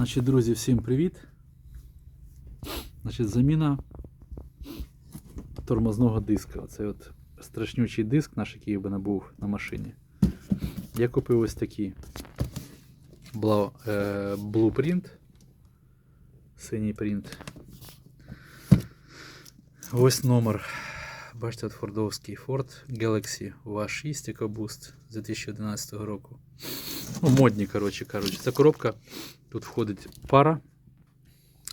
Значить, друзі, всім привіт. Значить, заміна тормозного диска. Оце от страшнючий диск, наш, який би не був на машині. Я купив ось такий Бла- е, Blueprint. Синій принт. Ось номер. Бачите, от фордовський Ford Galaxy VA6 EcoBoost з 2011 року. Ну, модні, коротше кажучи. Ця коробка Тут входить пара.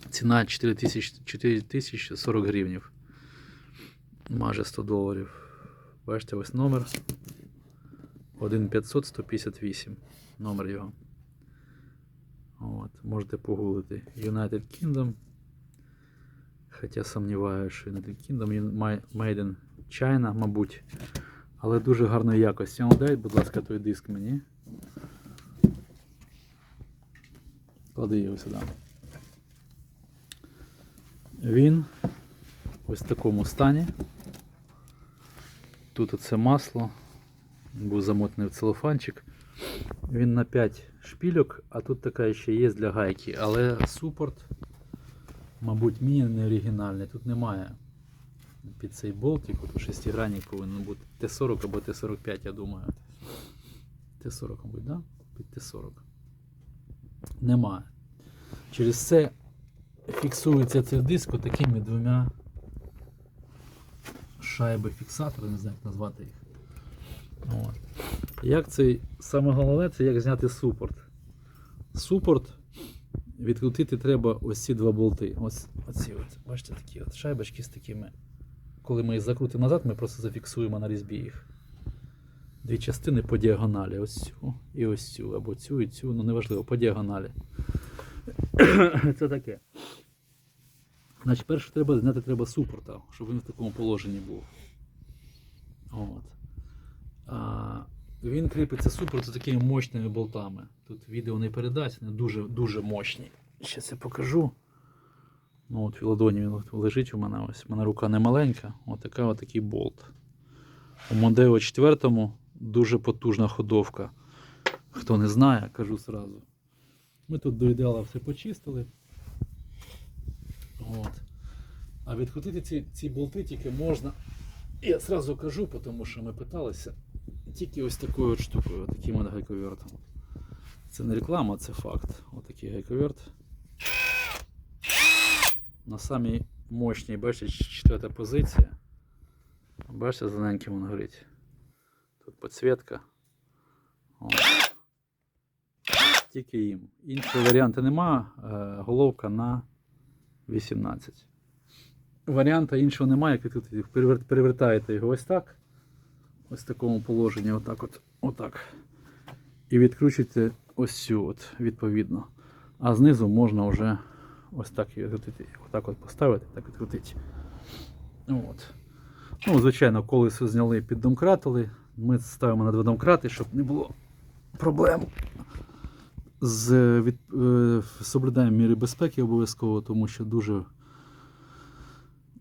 Ціна 4040 гривнів. Майже 100 доларів. Бачите, ось номер. 15000 158. Номер його. От, можете погуглити. United Kingdom. Хоча сумніваюся, що United Kingdom Made in China, мабуть. Але дуже гарної якості. Ну, будь ласка, той диск мені. Клади його сюди. Він ось в такому стані. Тут оце масло. Був замотаний в целофанчик. Він на 5 шпільок, а тут така ще є для гайки, але супорт, мабуть, міні не оригінальний. Тут немає під цей болтик, тут шестигранник повинен бути Т40 або Т45, я думаю. Т40, мабуть, да? Під Т40 немає. Через це фіксується цей диск такими двома шайби фіксатори, не знаю, як назвати їх. Як цей, саме головне, це як зняти супорт. Супорт відкрутити треба ось ці два болти. Ось оці от, бачите, такі от шайбочки з такими. Коли ми їх закрутимо назад, ми просто зафіксуємо на різьбі їх. Дві частини по діагоналі. Ось цю і ось цю, або цю і цю, ну неважливо, по діагоналі. Це таке. Значить, перше треба зняти треба супорта, щоб він в такому положенні був. От. А, він кріпиться супорт такими мощними болтами. Тут відео не передасть, вони дуже дуже мощні. Ще це покажу. Ну, от в ладоні він лежить у мене ось. У мене рука не маленька. Така от такий болт. У Мондео 4 дуже потужна ходовка. Хто не знає, кажу сразу. Ми тут до ідеала все почистили. От. А відкрутити ці, ці болти тільки можна. Я сразу кажу, тому що ми питалися. Тільки ось такою от штукою, таким от гайковертом. Це не реклама, це факт. Отакий гайковерт. На самій мощній, бачите, четверта позиція. Бачите, зелененьким він горить. Тут підсвітка. От. Тільки їм. Іншого варіанту нема. Е, Головка на 18. Варіанта іншого немає, як відкрутити. Перевер- Перевертаєте його ось так. Ось в такому положенні, отак от. Отак. І відкручуєте ось цю от, відповідно. А знизу можна вже ось так її відкрутити. Отак от поставити, так відкрутити. От. Ну, звичайно, колесо зняли, піддомкратили. Ми ставимо на два домкрати, щоб не було проблем. З, від, е, соблюдаємо міри безпеки обов'язково, тому що дуже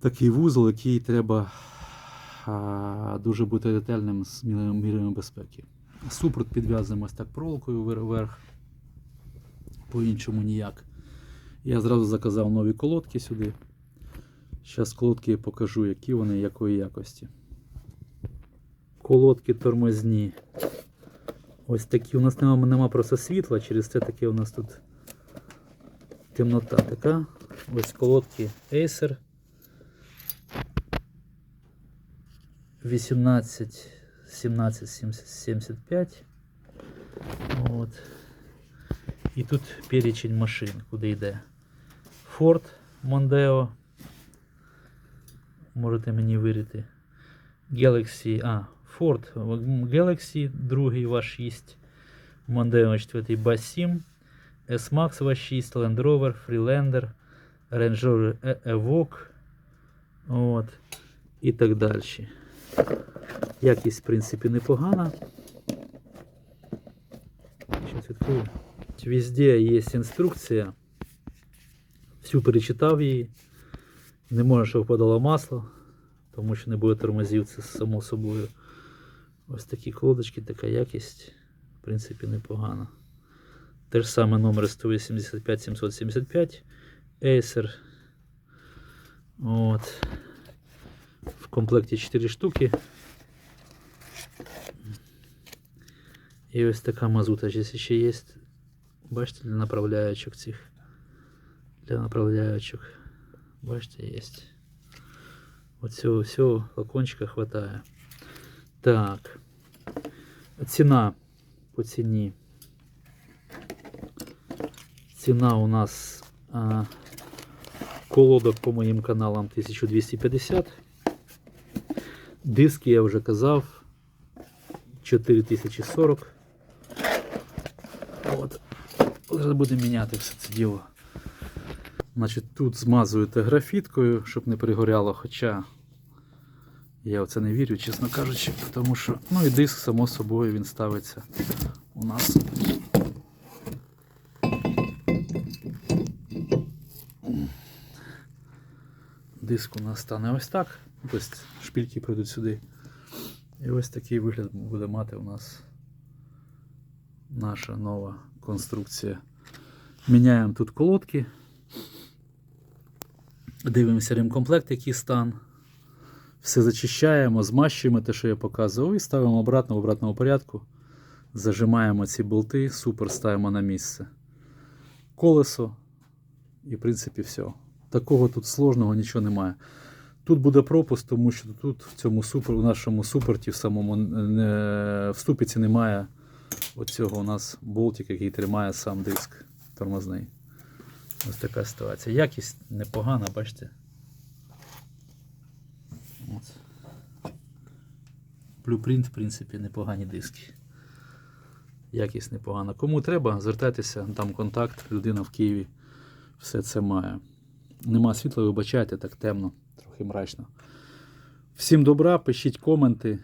такий вузол, який треба дуже бути ретельним з мірами, безпеки. Супровід підв'язуємо так проволокою вверх, по-іншому ніяк. Я зразу заказав нові колодки сюди. Зараз колодки покажу, які вони, якої якості. Колодки тормозні. Ось такі. У нас нема, нема просто світла, через це таке у нас тут темнота така. Ось колодки Acer. 18, 17, 75. От. І тут перечень машин, куди йде. Ford Mondeo. Можете мені вирити. Galaxy, а, Ford Galaxy, другий ваш 6. Mondeo 4 BA7. S-Max ваш 6, Land Rover, Freelander, Range Rover E- Evoque. От. І так далі. Якість, в принципі, непогана. Везде є інструкція. Всю перечитав її. Не може, щоб впадало масло, тому що не буде тормозів, це само собою. Ось такі колодочки, така якість, в принципі, непогана. Те ж саме номер 185 775 Acer. От. В комплекті 4 штуки. І ось така мазута здесь ще є. Бачите, для направляючок цих. Для направляючок. Бачите, є. От цього всього флакончика хватає. Так. Ціна по ціні. Ціна у нас а, колодок по моїм каналам 1250. Диски я вже казав 4040. От. Зараз будемо міняти все це діло. Значить, тут змазуєте графіткою, щоб не пригоряло, хоча я в це не вірю, чесно кажучи, тому що. Ну і диск, само собою, він ставиться у нас. Диск у нас стане ось так. Тобто шпильки прийдуть сюди. І ось такий вигляд буде мати у нас наша нова конструкція. Міняємо тут колодки. Дивимося ремкомплект, який стан. Все зачищаємо, змащуємо те, що я показував, і ставимо обратно в обратному порядку. Зажимаємо ці болти, супер ставимо на місце. Колесо. І, в принципі, все. Такого тут сложного нічого немає. Тут буде пропуск, тому що тут в цьому супер, у нашому супорті в самому не, в ступиці немає оцього у нас болтик, який тримає сам диск тормозний. Ось така ситуація. Якість непогана, бачите. От. Blueprint, в принципі, непогані диски. Якість непогана. Кому треба, звертайтеся, там контакт, людина в Києві все це має. Нема світла, вибачайте, так темно, трохи мрачно. Всім добра, пишіть коменти.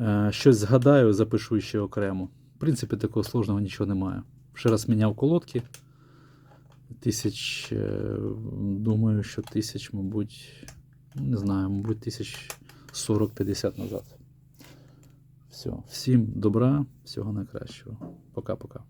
Е, Щось згадаю, запишу ще окремо. В принципі, такого сложного нічого немає. Ще раз міняв колодки. Тисяч, е, думаю, що тисяч, мабуть, не знаю, мабуть, тисяч 40-50 назад. Все. Всім добра, всього найкращого. Пока-пока.